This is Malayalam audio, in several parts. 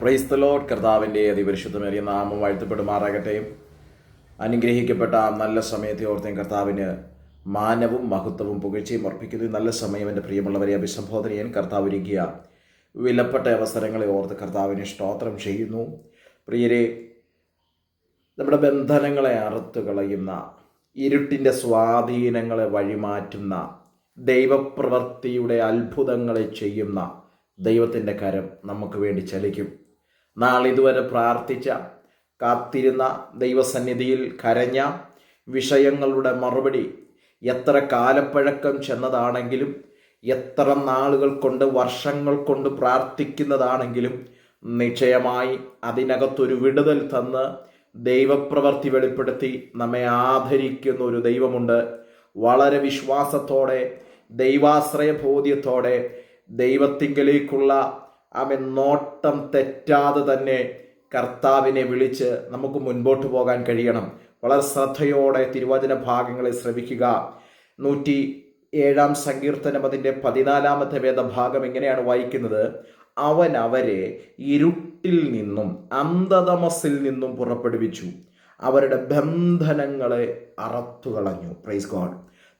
ക്രൈസ്തലോഡ് കർത്താവിന്റെ അതിപരിശുദ്ധമേറിയ നാമം വാഴ്ത്തപ്പെടുമാറാകട്ടെ. അനുഗ്രഹിക്കപ്പെട്ട നല്ല സമയത്തെ ഓർത്തേം കർത്താവിന് മാനവും മഹത്വവും പുകഴ്ചയും അർപ്പിക്കുന്നു. നല്ല സമയം എന്റെ പ്രിയമുള്ളവരെ അഭിസംബോധന ചെയ്യാൻ കർത്താവ് ഒരുക്കിയ വിലപ്പെട്ട അവസരങ്ങളെ ഓർത്ത് കർത്താവിനെ സ്തോത്രം ചെയ്യുന്നു. പ്രിയരെ നമ്മുടെ ബന്ധനങ്ങളെ അറുത്തു കളയുന്ന ഇരുട്ടിന്റെ സ്വാധീനങ്ങളെ വഴിമാറ്റുന്ന ദൈവപ്രവൃത്തിയുടെ അത്ഭുതങ്ങളെ ചെയ്യുന്ന ദൈവത്തിന്റെ കരം നമുക്ക് വേണ്ടി ചലിക്കും. നാളിതുവരെ പ്രാർത്ഥിച്ച കാത്തിരുന്ന ദൈവസന്നിധിയിൽ കരഞ്ഞ വിഷയങ്ങളുടെ മറുപടി എത്ര കാലപ്പഴക്കം ചെന്നതാണെങ്കിലും എത്ര നാളുകൾ കൊണ്ട് വർഷങ്ങൾ കൊണ്ട് പ്രാർത്ഥിക്കുന്നതാണെങ്കിലും നിശ്ചയമായി അതിനകത്തൊരു വിടുതൽ തന്ന് ദൈവപ്രവർത്തി വെളിപ്പെടുത്തി നമ്മെ ആദരിക്കുന്ന ഒരു ദൈവമുണ്ട്. വളരെ വിശ്വാസത്തോടെ ദൈവാശ്രയ ബോധ്യത്തോടെ ദൈവത്തിങ്കലേക്കുള്ള അവൻ നോട്ടം തെറ്റാതെ തന്നെ കർത്താവിനെ വിളിച്ച് നമുക്ക് മുൻപോട്ട് പോകാൻ കഴിയണം. വളരെ ശ്രദ്ധയോടെ തിരുവചന ഭാഗങ്ങളെ ശ്രമിക്കുക നൂറ്റി ഏഴാം സങ്കീർത്തനം അതിന്റെ പതിനാലാമത്തെ വേദഭാഗം എങ്ങനെയാണ് വായിക്കുന്നത്? അവൻ അവരെ ഇരുട്ടിൽ നിന്നും അന്ധതമസിൽ നിന്നും പുറപ്പെടുവിച്ചു. അവരുടെ ബന്ധനങ്ങളെ അറത്തുകളഞ്ഞു. പ്രൈസ് ഗോഡ്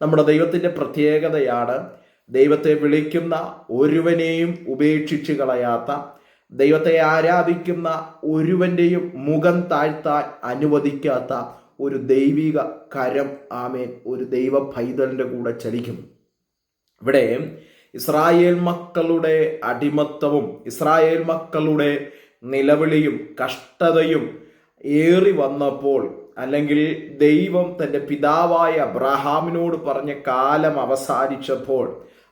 നമ്മുടെ ദൈവത്തിന്റെ പ്രത്യേകതയാണ് ദൈവത്തെ വിളിക്കുന്ന ഒരുവനെയും ഉപേക്ഷിച്ച് കളയാത്ത ദൈവത്തെ ആരാധിക്കുന്ന ഒരുവന്റെയും മുഖം താഴ്ത്താൻ അനുവദിക്കാത്ത ഒരു ദൈവിക കരം ആമേൻ ഒരു ദൈവ പൈതലിന്റെ കൂടെ ചലിക്കും ഇവിടെ ഇസ്രായേൽ മക്കളുടെ അടിമത്തവും ഇസ്രായേൽ മക്കളുടെ നിലവിളിയും കഷ്ടതയും ഏറി വന്നപ്പോൾ അല്ലെങ്കിൽ ദൈവം തന്റെ പിതാവായ അബ്രഹാമിനോട് പറഞ്ഞ കാലം അവസാനിച്ചപ്പോൾ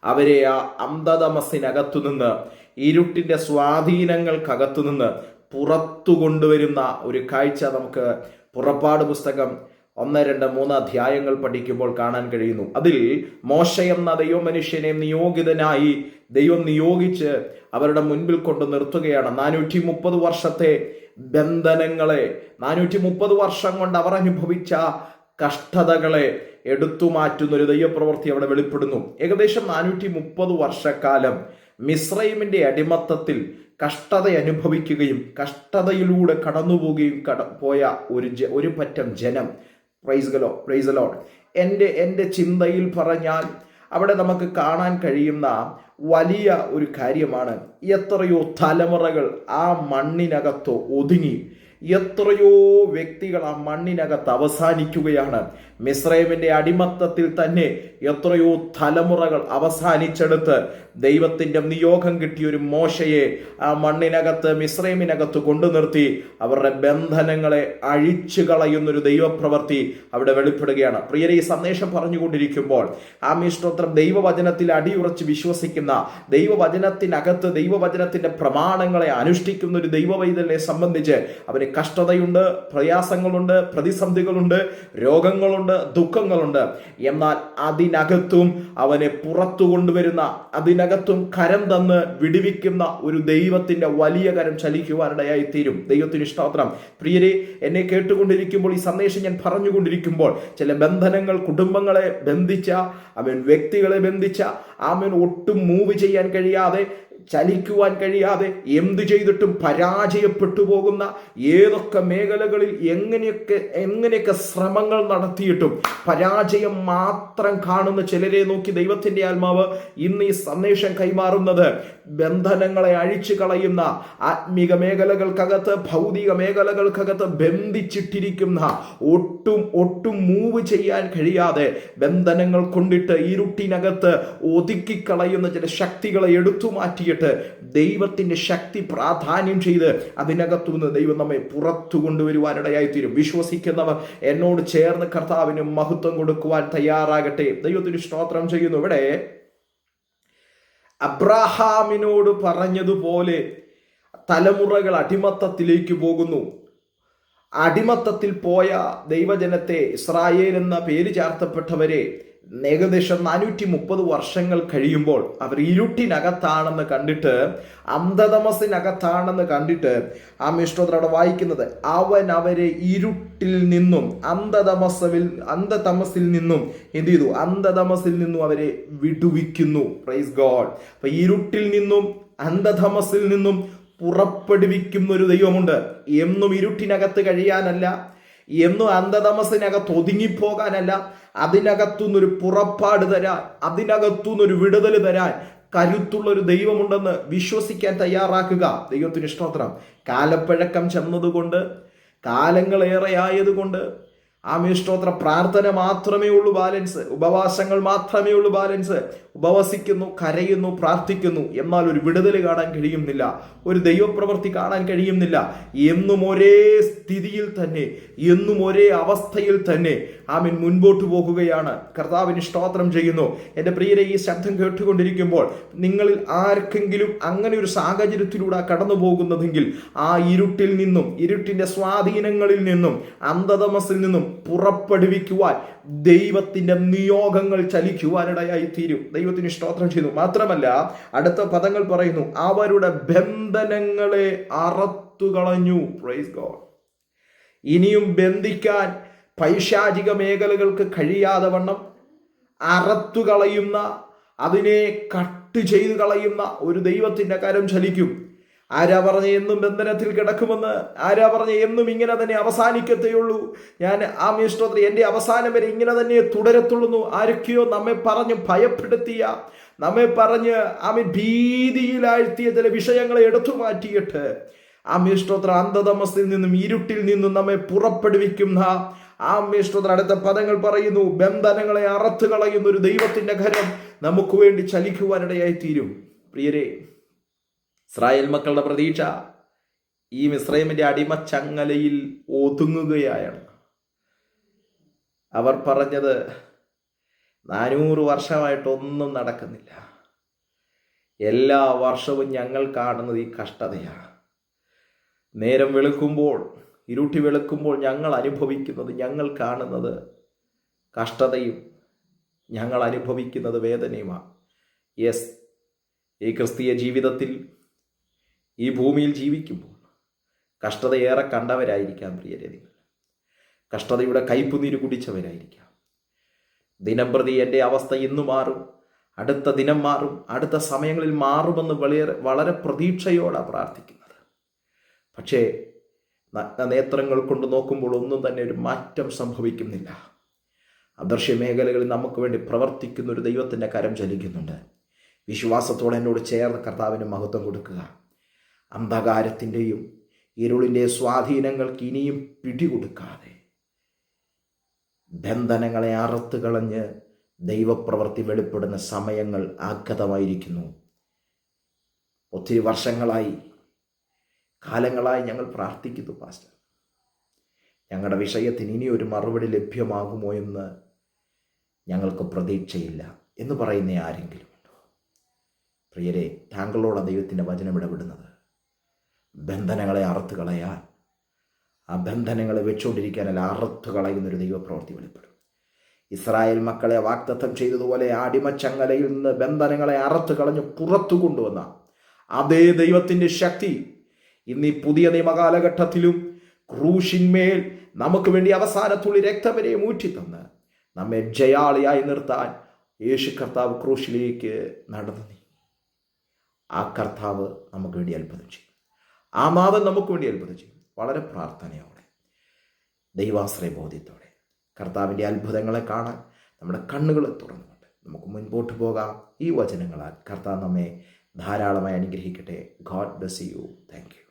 അവരെ ആ അന്ധതമസിനകത്തു നിന്ന് ഇരുട്ടിന്റെ സ്വാധീനങ്ങൾക്കകത്തു നിന്ന് പുറത്തു കൊണ്ടുവരുന്ന ഒരു കാഴ്ച നമുക്ക് പുറപ്പാട് പുസ്തകം ഒന്ന് രണ്ട് മൂന്ന് അധ്യായങ്ങൾ പഠിക്കുമ്പോൾ കാണാൻ കഴിയുന്നു. അതിൽ മോശ എന്ന ദൈവമനുഷ്യനെ നിയോഗിതനായി ദൈവം നിയോഗിച്ച് അവരുടെ മുൻപിൽ കൊണ്ട് നിർത്തുകയാണ്. നാനൂറ്റി മുപ്പത് വർഷത്തെ ബന്ധനങ്ങളെ നാനൂറ്റി മുപ്പത് വർഷം കൊണ്ട് അവർ അനുഭവിച്ച കഷ്ടതകളെ എടുത്തു മാറ്റുന്ന ഒരു ദൈവപ്രവൃത്തി അവിടെ വെളിപ്പെടുന്നു. ഏകദേശം നാനൂറ്റി മുപ്പത് വർഷക്കാലം മിസ്രൈമിന്റെ അടിമത്തത്തിൽ കഷ്ടത അനുഭവിക്കുകയും കഷ്ടതയിലൂടെ കടന്നുപോകുകയും കട പോയ ഒരു ജ ഒരു പറ്റം ജനം. പ്രൈസ്ഗലോ പ്രൈസലോഡ് എന്റെ എന്റെ ചിന്തയിൽ പറഞ്ഞാൽ അവിടെ നമുക്ക് കാണാൻ കഴിയുന്ന വലിയ ഒരു കാര്യമാണ്. എത്രയോ തലമുറകൾ ആ മണ്ണിനകത്ത് ഒതുങ്ങി. എത്രയോ വ്യക്തികൾ ആ മണ്ണിനകത്ത് അവസാനിക്കുകയാണ്. മിശ്രൈമിന്റെ അടിമത്തത്തിൽ തന്നെ എത്രയോ തലമുറകൾ അവസാനിച്ചെടുത്ത് ദൈവത്തിന്റെ നിയോഗം കിട്ടിയ ഒരു മോശയെ ആ മണ്ണിനകത്ത് മിശ്രൈമിനകത്ത് കൊണ്ടു നിർത്തി അവരുടെ ബന്ധനങ്ങളെ അഴിച്ചു കളയുന്നൊരു ദൈവപ്രവൃത്തി അവിടെ വെളിപ്പെടുകയാണ്. പ്രിയരെ ഈ സന്ദേശം പറഞ്ഞുകൊണ്ടിരിക്കുമ്പോൾ ആ മിശ്രോത്രം ദൈവവചനത്തിൽ അടിയുറച്ച് വിശ്വസിക്കുന്ന ദൈവവചനത്തിനകത്ത് ദൈവവചനത്തിന്റെ പ്രമാണങ്ങളെ അനുഷ്ഠിക്കുന്ന ഒരു ദൈവവൈതലിനെ സംബന്ധിച്ച് അവന് കഷ്ടതയുണ്ട് പ്രയാസങ്ങളുണ്ട് പ്രതിസന്ധികളുണ്ട് രോഗങ്ങളുണ്ട് ദുഃഖങ്ങളുണ്ട്. എന്നാൽ അതിനകത്തും അവനെ പുറത്തു കൊണ്ടുവരുന്ന അതിനകത്തും കരം തന്ന് വിടിവിക്കുന്ന ഒരു ദൈവത്തിന്റെ വലിയ കരം ചലിക്കുവാനിടയായി തീരും ദൈവത്തിന് ഇഷ്ടോത്രം പ്രിയരെ എന്നെ കേട്ടുകൊണ്ടിരിക്കുമ്പോൾ ഈ സന്ദേശം ഞാൻ പറഞ്ഞുകൊണ്ടിരിക്കുമ്പോൾ ചില ബന്ധനങ്ങൾ കുടുംബങ്ങളെ ബന്ധിച്ച അവൻ വ്യക്തികളെ ബന്ധിച്ച ആമൻ ഒട്ടും മൂവ് ചെയ്യാൻ കഴിയാതെ ചലിക്കുവാൻ കഴിയാതെ എന്തു ചെയ്തിട്ടും പരാജയപ്പെട്ടു പോകുന്ന ഏതൊക്കെ മേഖലകളിൽ എങ്ങനെയൊക്കെ എങ്ങനെയൊക്കെ ശ്രമങ്ങൾ നടത്തിയിട്ടും പരാജയം മാത്രം കാണുന്ന ചിലരെ നോക്കി ദൈവത്തിന്റെ ആത്മാവ് ഇന്ന് ഈ സന്ദേശം കൈമാറുന്നത് ബന്ധനങ്ങളെ അഴിച്ചു കളയുന്ന ആത്മീക മേഖലകൾക്കകത്ത് ഭൗതിക മേഖലകൾക്കകത്ത് ബന്ധിച്ചിട്ടിരിക്കുന്ന ഒട്ടും ഒട്ടും മൂവ് ചെയ്യാൻ കഴിയാതെ ബന്ധനങ്ങൾ കൊണ്ടിട്ട് ഇരുട്ടിനകത്ത് ഒതുക്കിക്കളയുന്ന ചില ശക്തികളെ എടുത്തു മാറ്റിയിട്ട് ദൈവത്തിന്റെ ശക്തി പ്രാധാന്യം ചെയ്ത് അതിനകത്തു നിന്ന് ദൈവം നമ്മെ പുറത്തു കൊണ്ടുവരുവാനിടയായി തീരും വിശ്വസിക്കുന്നവർ എന്നോട് ചേർന്ന് കർത്താവിന് മഹത്വം കൊടുക്കുവാൻ തയ്യാറാകട്ടെ. ദൈവത്തിന് സ്തോത്രം ചെയ്യുന്നു. ഇവിടെ അബ്രാഹാമിനോട് പറഞ്ഞതുപോലെ തലമുറകൾ അടിമത്തത്തിലേക്ക് പോകുന്നു. അടിമത്തത്തിൽ പോയ ദൈവജനത്തെ ഇസ്രായേൽ എന്ന പേര് ചാർത്തപ്പെട്ടവരെ ഏകദേശം നാനൂറ്റി മുപ്പത് വർഷങ്ങൾ കഴിയുമ്പോൾ അവർ ഇരുട്ടിനകത്താണെന്ന് കണ്ടിട്ട് അന്ധതമസിനകത്താണെന്ന് കണ്ടിട്ട് ആ മിഷ്ടോത്ര അവിടെ വായിക്കുന്നത് അവൻ അവരെ ഇരുട്ടിൽ നിന്നും അന്ധതമസവിൽ അന്ധതമസിൽ നിന്നും എന്ത് ചെയ്തു? അന്ധതമസിൽ നിന്നും അവരെ വിടുവിക്കുന്നു. പ്രൈസ് ഗോഡ് അപ്പൊ ഇരുട്ടിൽ നിന്നും അന്ധതമസിൽ നിന്നും പുറപ്പെടുവിക്കുന്ന ഒരു ദൈവമുണ്ട്. എന്നും ഇരുട്ടിനകത്ത് കഴിയാനല്ല എന്നും അന്ധതമസിനകത്ത് ഒതുങ്ങിപ്പോകാനല്ല അതിനകത്തുനിന്നൊരു പുറപ്പാട് തരാൻ അതിനകത്തുനിന്നൊരു വിടുതൽ തരാൻ കരുത്തുള്ള ഒരു ദൈവമുണ്ടെന്ന് വിശ്വസിക്കാൻ തയ്യാറാക്കുക. ദൈവത്തിന് സ്തോത്രം. കാലപ്പഴക്കം ചെന്നതുകൊണ്ട് കാലങ്ങളേറെ ആയതുകൊണ്ട് ആമേ സ്തോത്ര പ്രാർത്ഥന മാത്രമേ ഉള്ളൂ ബാലൻസ്. ഉപവാസങ്ങൾ മാത്രമേ ഉള്ളൂ ബാലൻസ്. ഉപവസിക്കുന്നു കരയുന്നു പ്രാർത്ഥിക്കുന്നു. എന്നാൽ ഒരു വിടുതൽ കാണാൻ കഴിയുന്നില്ല. ഒരു ദൈവപ്രവൃത്തി കാണാൻ കഴിയുന്നില്ല. എന്നും ഒരേ സ്ഥിതിയിൽ തന്നെ എന്നും ഒരേ അവസ്ഥയിൽ തന്നെ ആമീൻ മുൻപോട്ട് പോകുകയാണ്. കർത്താവിന് സ്തോത്രം ചെയ്യുന്നു. എന്റെ പ്രിയരെ ഈ ശബ്ദം കേട്ടുകൊണ്ടിരിക്കുമ്പോൾ നിങ്ങളിൽ ആർക്കെങ്കിലും അങ്ങനെ ഒരു സാഹചര്യത്തിലൂടെ കടന്നു പോകുന്നതെങ്കിൽ ആ ഇരുട്ടിൽ നിന്നും ഇരുട്ടിന്റെ സ്വാധീനങ്ങളിൽ നിന്നും അന്ധതമസിൽ നിന്നും പുറപ്പെടുവിക്കുവാൻ ദൈവത്തിന്റെ നിയോഗങ്ങൾ ചലിക്കുവാനിടയായി തീരും ദൈവത്തിന് സ്തോത്രം ചെയ്യുന്നു. മാത്രമല്ല അടുത്ത പദങ്ങൾ പറയുന്നു അവരുടെ ബന്ധനങ്ങളെ അറത്തു കളഞ്ഞു പ്രൈസ് ഗോഡ് ഇനിയും ബന്ധിക്കാൻ പൈശാചിക മേഖലകൾക്ക് കഴിയാതെ വണ്ണം അറത്തു കളയുന്ന അതിനെ കട്ട് ചെയ്തു കളയുന്ന ഒരു ദൈവത്തിന്റെ കരം ചലിക്കും. ആരാ പറഞ്ഞ എന്നും ബന്ധനത്തിൽ കിടക്കുമെന്ന് ആരാ പറഞ്ഞ എന്നും ഇങ്ങനെ തന്നെ അവസാനിക്കത്തേയുള്ളൂ. ഞാൻ ആ മീഷ്ടോത്ര എന്റെ അവസാനം വരെ ഇങ്ങനെ തന്നെ തുടരത്തുള്ളൂ ആരൊക്കെയോ നമ്മെ പറഞ്ഞ് ഭയപ്പെടുത്തിയ നമ്മെ പറഞ്ഞ് ആമീൻ ഭീതിയിലാഴ്ത്തിയ ചില വിഷയങ്ങളെ എടുത്തു മാറ്റിയിട്ട് ആ മേഷ്ടോത്ര അന്ധതമസ്തിൽ നിന്നും ഇരുട്ടിൽ നിന്നും നമ്മെ പുറപ്പെടുവിക്കുന്ന ആ മേഷ്ടോത്ര അടുത്ത പദങ്ങൾ പറയുന്നു ബന്ധനങ്ങളെ അറത്തു കളയുന്ന ഒരു ദൈവത്തിന്റെ കരം നമുക്ക് വേണ്ടി ചലിക്കുവാനിടയായി തീരും പ്രിയരെ ഇസ്രായേൽ മക്കളുടെ പ്രതീക്ഷ ഈ മിസ്രൈമിന്റെ അടിമച്ചങ്ങലയിൽ ഒതുങ്ങുകയാണ്. അവർ പറഞ്ഞത് നാനൂറ് വർഷമായിട്ടൊന്നും നടക്കുന്നില്ല. എല്ലാ വർഷവും ഞങ്ങൾ കാണുന്നത് ഈ കഷ്ടതയാണ്. നേരം വെളുക്കുമ്പോൾ ഇരുട്ടി വെളുക്കുമ്പോൾ ഞങ്ങൾ അനുഭവിക്കുന്നത് ഞങ്ങൾ കാണുന്നത് കഷ്ടതയും ഞങ്ങൾ അനുഭവിക്കുന്നത് വേദനയുമാണ്. യെസ് ഈ ക്രിസ്തീയ ജീവിതത്തിൽ ഈ ഭൂമിയിൽ ജീവിക്കുമ്പോൾ കഷ്ടതയേറെ കണ്ടവരായിരിക്കാം പ്രിയരെ നിങ്ങൾ. കഷ്ടതയുടെ കയ്പുനീര് കുടിച്ചവരായിരിക്കാം. ദിനം പ്രതി എന്റെ അവസ്ഥ ഇന്നു മാറും അടുത്ത ദിനം മാറും അടുത്ത സമയങ്ങളിൽ മാറുമെന്ന് വളരെ വളരെ പ്രതീക്ഷയോടെ പ്രാർത്ഥിക്കുന്നത്. പക്ഷേ നേത്രങ്ങൾ കൊണ്ട് നോക്കുമ്പോൾ ഒന്നും തന്നെ ഒരു മാറ്റം സംഭവിക്കുന്നില്ല. അദർശ്യ മേഖലകളിൽ നമുക്ക് വേണ്ടി പ്രവർത്തിക്കുന്ന ഒരു ദൈവത്തിന്റെ കരം ചലിക്കുന്നുണ്ട്. വിശ്വാസത്തോടെ എന്നോട് ചേർന്ന് കർത്താവിന് മഹത്വം കൊടുക്കുക. അന്ധകാരത്തിന്റെയും ഇരുളിന്റെ സ്വാധീനങ്ങൾക്ക് ഇനിയും പിടികൊടുക്കാതെ ബന്ധനങ്ങളെ അറുത്ത് കളഞ്ഞ് ദൈവപ്രവൃത്തി വെളിപ്പെടുന്ന സമയങ്ങൾ ആഗതമായിരിക്കുന്നു. ഒത്തിരി വർഷങ്ങളായി കാലങ്ങളായി ഞങ്ങൾ പ്രാർത്ഥിക്കുന്നു പാസ്റ്റർ. ഞങ്ങളുടെ വിഷയത്തിന് ഇനി ഒരു മറുപടി ലഭ്യമാകുമോ എന്ന് ഞങ്ങൾക്ക് പ്രതീക്ഷയില്ല എന്ന് പറയുന്ന ആരെങ്കിലും ഉണ്ടോ? പ്രിയരെ താങ്കളോട് ദൈവത്തിന്റെ വചനം ഇടപെടുന്നത്. ബന്ധനങ്ങളെ അറുത്ത് കളയാൻ ആ ബന്ധനങ്ങളെ വെച്ചുകൊണ്ടിരിക്കാനല്ല അറുത്ത് കളയുന്നൊരു ദൈവപ്രവൃത്തി വെളിപ്പെടും. ഇസ്രായേൽ മക്കളെ വാക്തത്വം ചെയ്തതുപോലെ അടിമച്ചങ്ങലയിൽ നിന്ന് ബന്ധനങ്ങളെ അറുത്ത് കളഞ്ഞ് പുറത്തു കൊണ്ടുവന്ന അതേ ദൈവത്തിന്റെ ശക്തി ഇന്ന് ഈ പുതിയ നിയമകാലഘട്ടത്തിലും ക്രൂശിന്മേൽ നമുക്ക് വേണ്ടി അവസാനത്തുള്ളി രക്തം വരെ മൂറ്റിത്തന്ന് നമ്മെ ജയാളിയായി നിർത്താൻ യേശു കർത്താവ് ക്രൂശിലേക്ക് നടന്നു നീങ്ങി. ആ കർത്താവ് നമുക്ക് വേണ്ടി അത്ഭുതം ചെയ്യും ആ നാഥൻ നമുക്ക് വേണ്ടി അത്ഭുതം ചെയ്യും വളരെ പ്രാർത്ഥനയോടെ ദൈവാശ്രയ ബോധ്യത്തോടെ കർത്താവിന്റെ അത്ഭുതങ്ങളെ കാണാൻ നമ്മുടെ കണ്ണുകൾ തുറന്നുകൊണ്ട് നമുക്ക് മുൻപോട്ട് പോകാം. ഈ വചനങ്ങളാൽ കർത്താവ് നമ്മെ ധാരാളമായി അനുഗ്രഹിക്കട്ടെ. God bless you. Thank you.